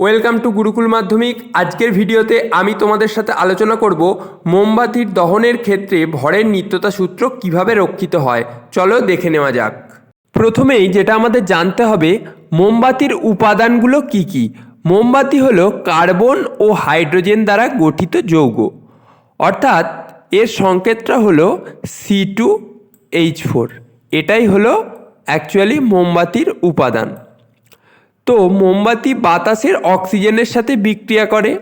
Welcome to Gurukul মাধ্যমিক। আজকের ভিডিওতে আমি তোমাদের সাথে আলোচনা করব মোমবাতির দহনের ক্ষেত্রে ভরের নিত্যতা সূত্র কীভাবে রক্ষিত হয়। চলো দেখে নেওয়া যাক। প্রথমেই যেটা আমাদের জানতে হবে, মোমবাতির উপাদানগুলো কি কি? মোমবাতি হলো কার্বন ও হাইড্রোজেন দ্বারা গঠিত যৌগ। অর্থাৎ এর সংকেতটা হলো সি টু এইচ ফোর এটাই হলো অ্যাকচুয়ালি মোমবাতির উপাদান। তো মোমবাতি বাতাসের অক্সিজেনের সাথে বিক্রিয়া করে।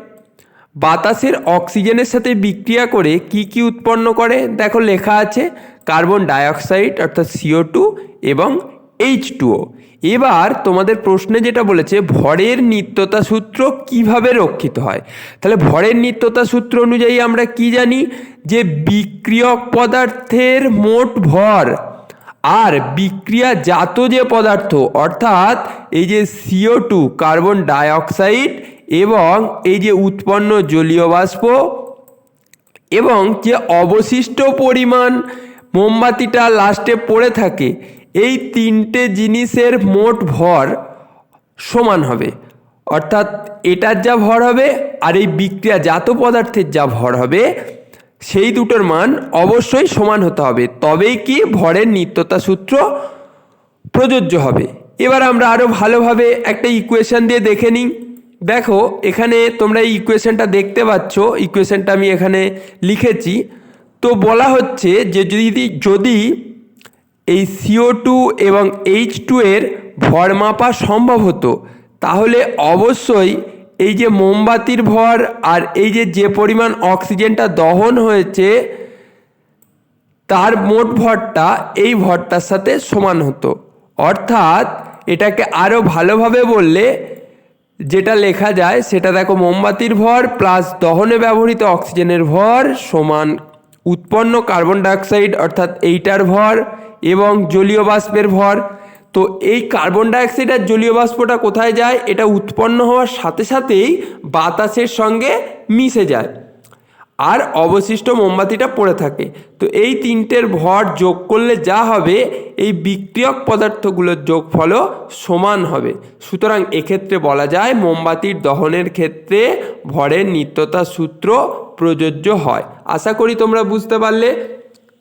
বাতাসের অক্সিজেনের সাথে বিক্রিয়া করে কি কি উৎপন্ন করে? দেখো লেখা আছে কার্বন ডাইঅক্সাইড অর্থাৎ সিও টু এবং এইচ টুও এবার তোমাদের প্রশ্নে যেটা বলেছে, ভরের নিত্যতা সূত্র কীভাবে রক্ষিত হয়? তাহলে ভরের নিত্যতা সূত্র অনুযায়ী আমরা কি জানি? যে বিক্রিয়ক পদার্থের মোট ভর আর বিক্রিয়াজাত যে পদার্থ, অর্থাৎ এই যে সিও টু কার্বন ডাইঅক্সাইড এবং এই যে উৎপন্ন জলীয় বাষ্প এবং যে অবশিষ্ট পরিমাণ মোমবাতিটা লাস্টে পড়ে থাকে, এই তিনটে জিনিসের মোট ভর সমান হবে। অর্থাৎ এটার যা ভর হবে আর এই বিক্রিয়াজাত পদার্থের যা ভর হবে সেই দুটোর মান অবশ্যই সমান হতে হবে। তবেই কি ভরের নিত্যতা সূত্র প্রযোজ্য হবে। এবার আমরা আরও ভালোভাবে একটা ইকুয়েশান দিয়ে দেখে নিই। দেখো, এখানে তোমরা এই ইকুয়েশনটা দেখতে পাচ্ছ। ইকুয়েশনটা আমি এখানে লিখেছি। তো বলা হচ্ছে যে যদি যদি এই সিও টু এবং এইচ টু এর ভর মাপা সম্ভব হতো, তাহলে অবশ্যই এই যে মোমবাতির ভর আর এই যে যে পরিমাণ অক্সিজেনটা দহন হয়েছে, তার মোট ভরটা এই ভরটার সাথে সমান হতো। অর্থাৎ এটাকে আরও ভালোভাবে বললে যেটা লেখা যায়, সেটা দেখো মোমবাতির ভর প্লাস দহনে ব্যবহৃত অক্সিজেনের ভর সমান উৎপন্ন কার্বন ডাইঅক্সাইড অর্থাৎ এইটার ভর এবং জলীয় বাষ্পের ভর। তো এই কার্বন ডাইঅক্সাইড আর জলীয় বাষ্পটা কোথায় যায়? এটা উৎপন্ন হওয়ার সাথে সাথেই বাতাসের সঙ্গে মিশে যায়। আর অবশিষ্ট মোমবাতিটা পড়ে থাকে। তো এই তিনটের ভর যোগ করলে যা হবে, এই বিক্রিয়ক পদার্থগুলোর যোগফলও সমান হবে। সুতরাং এক্ষেত্রে বলা যায়, মোমবাতির দহনের ক্ষেত্রে ভরের নিত্যতা সূত্র প্রযোজ্য হয়। আশা করি তোমরা বুঝতে পারলে।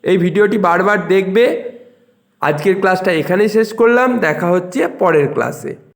এই ভিডিওটি বারবার দেখবে। আজকের ক্লাসটা এখানেই শেষ করলাম দেখা হচ্ছে পরের ক্লাসে।